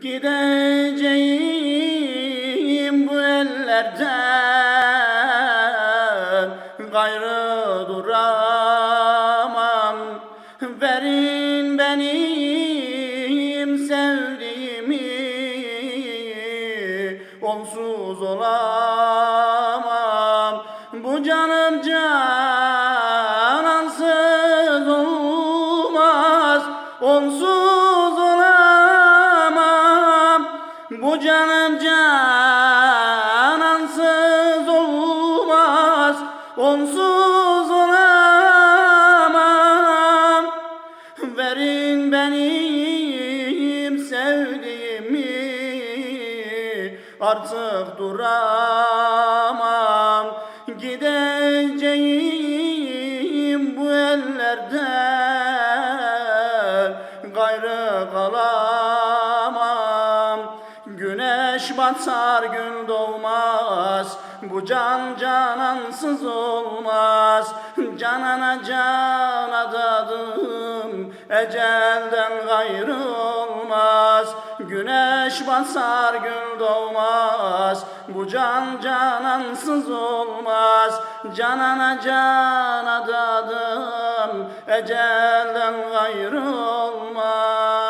Gideceğim bu ellerden gayrı duramam. Verin benim sevdiğimi Onsuz olamam. Bu canım canansız olmaz Onsuz olamam Canım canansız olmaz Onsuz olamam. Verin benim sevdiğimi Artık duramam. Gideceğim bu ellerden Gayrı kalamam Güneş batar gün doğmaz. Bu can canansız olmaz. Canana can adadım Ecelden gayrı olmaz. Güneş basar gün doğmaz. Bu can canansız olmaz. Canana can adadım Ecelden gayrı olmaz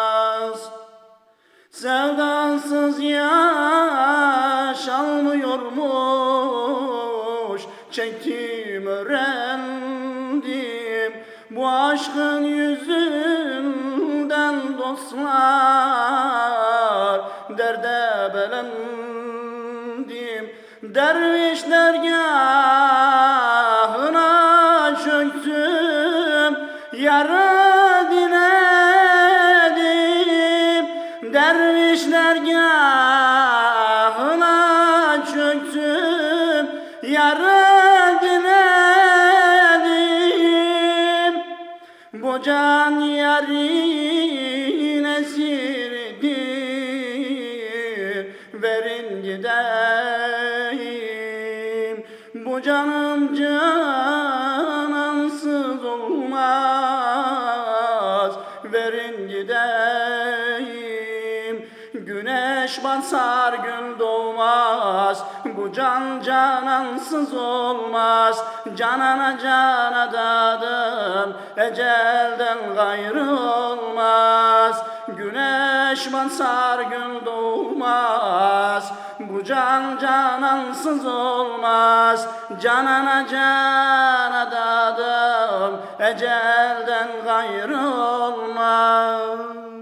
Sevdasız yaş almıyormuş Çektim öğrendim. Bu aşkın yüzünden dostlar Derde belendim. Derviş dergahına Dervişler gahına çöktüm Yarı diledim. Bu can yarın esiridir Verin gideyim. Bu canım canansız Güneş batar gün doğmaz. Bu can canansız olmaz. Canana can adadım Ecelden gayrı olmaz. Güneş batar gün doğmaz. Bu can canansız olmaz. Canana can adadım Ecelden gayrı olmaz